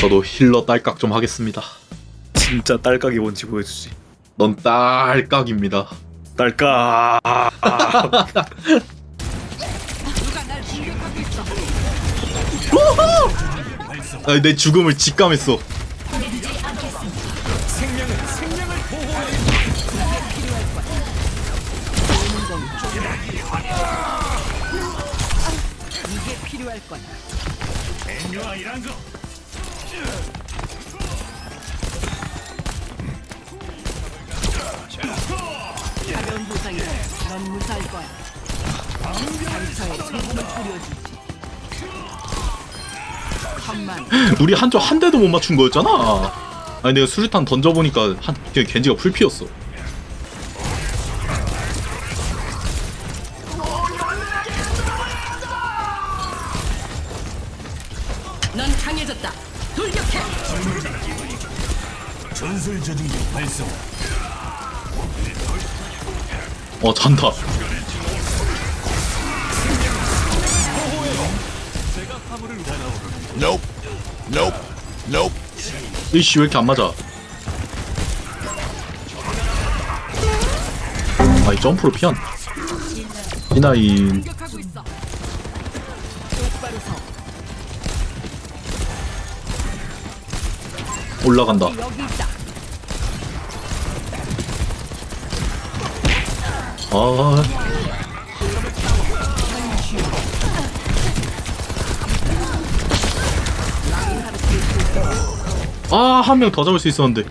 저도 힐러 딸깍 좀 하겠습니다. 진짜 딸깍이 뭔지 보여주지. 넌 딸깍입니다. 딸깍. 아, 내 죽음을 직감했어. 이게 필요할 거야. 넌 무사할 거야. 상처에 소금을 뿌려주지. 천만 우리 한조 한 대도 못 맞춘 거였잖아. 아니 내가 수류탄 던져보니까 한 그냥 겐지가 풀 피었어. 넌 강해졌다. 돌격해. 어 잔다. Nope. Nope. Nope. 이씨 왜 이렇게 안 맞아? 아이 점프로 피한. 이나인. 올라간다. 여기 있다. 아. 아, 한 명 더 잡을 수 있었는데.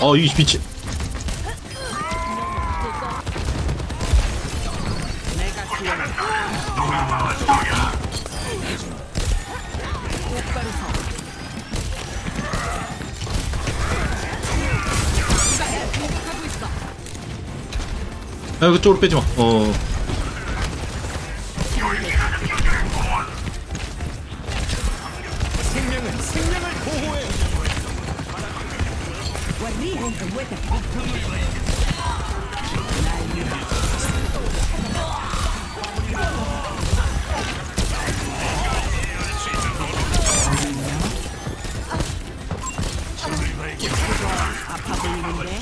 아, 이 미친. 야, 그쪽으로 빼지 마. 어. 보이는데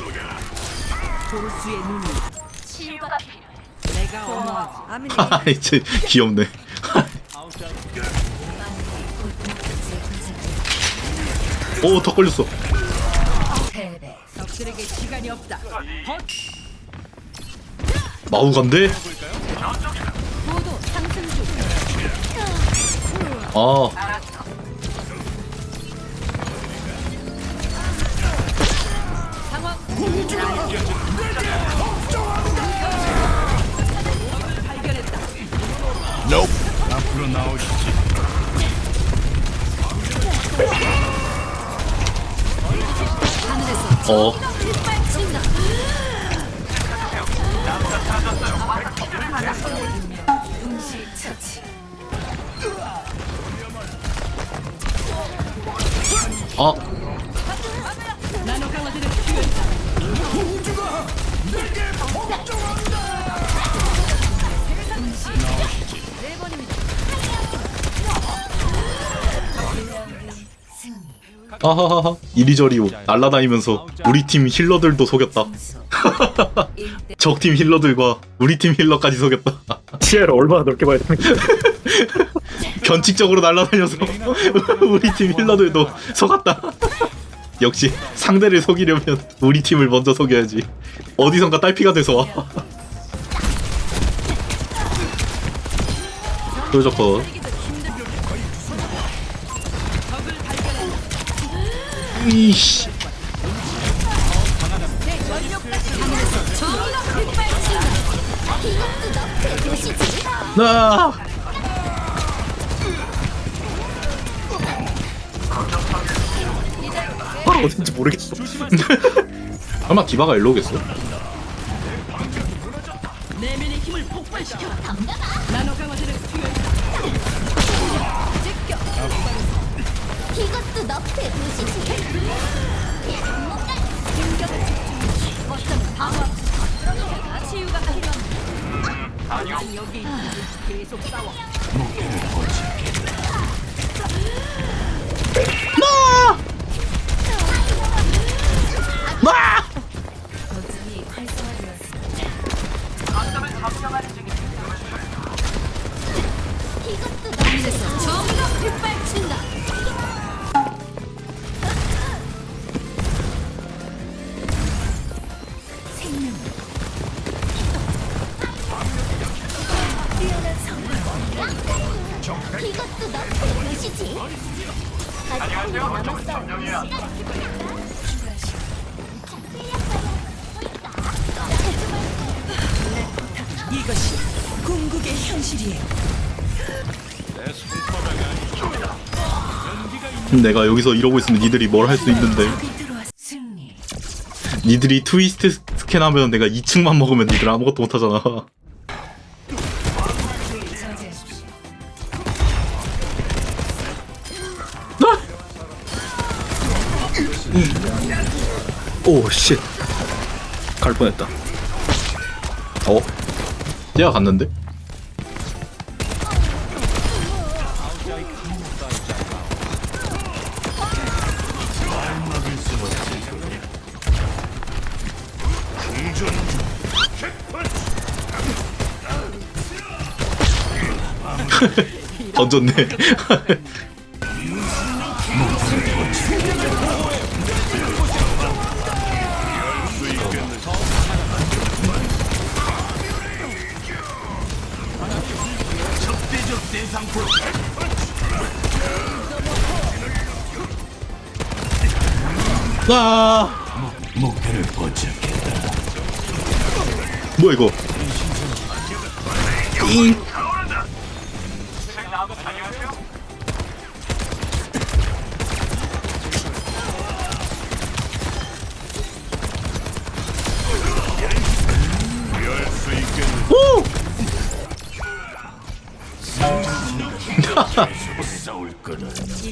조수의 눈이 치유가 필요해. 내가 어머하지. 아미네 아, 이제 귀엽네. 오, 더 걸렸어. 적들에게 시간이 없다. 헛! 마우간데? 보도 상승 중. 아, 상황 발견 Nope. 어. 처치. 아, 나노 강화제를 투여했다 아하하하. 이리저리 날라다니면서 우리 팀 힐러들도 속였다. 적팀 힐러들과 우리 팀 힐러까지 속였다. 시야를 얼마나 넓게 봐야 되는 거야. 견칙적으로 날아다녀서 우리 팀 힐러들도 속았다. 역시 상대를 속이려면 우리 팀을 먼저 속여야지. 어디선가 딸피가 돼서 와. 그러죠 컷. 이씨. 나. 바로 어딘지 모르겠어. 설마 디바가 일로 오겠어? 내면의 힘을 폭발시켜 나노 강화제를 제껴 이것도 너프의 도시지. 공격을 집중. 어쩌면 방어. 그러니까 치유가 필요합니다. 아니요. 여기 아. 계속 싸워. 목표를 거치겠다 이것도 너프에서 이것도 너프의 도시지. 아직 한 안녕하세요. 명 저쪽은 남았어. 점령이야. 이것이 궁극의 현실이에요. 내가 여기서 이러고 있으면 니들이 뭘 할 수 있는데 적이 들어왔 승리. 니들이 트위스트 스캔하면 내가 2층만 먹으면 니들 아무것도 못하잖아 오 쉣. 갈 뻔했다. 어? 얘가 갔는데? 던졌네 아 목표를 포착했다. 뭐야 이거 잉.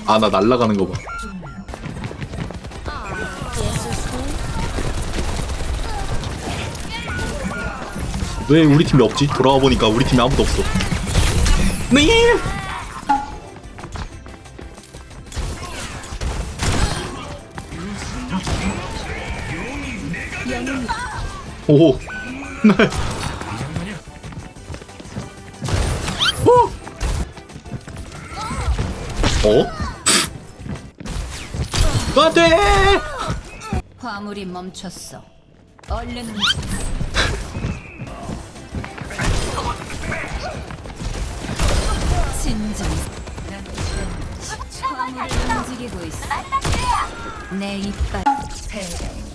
아 나 날라가는 거 봐. 왜 우리 팀이 없지? 돌아와 보니까 우리 팀에 아무도 없어. 네. 오. 네. 오. 어? 안돼! 화물이 멈췄어. 얼른 진정. 화물을 움직이고 있어. 내 이빨. 패배.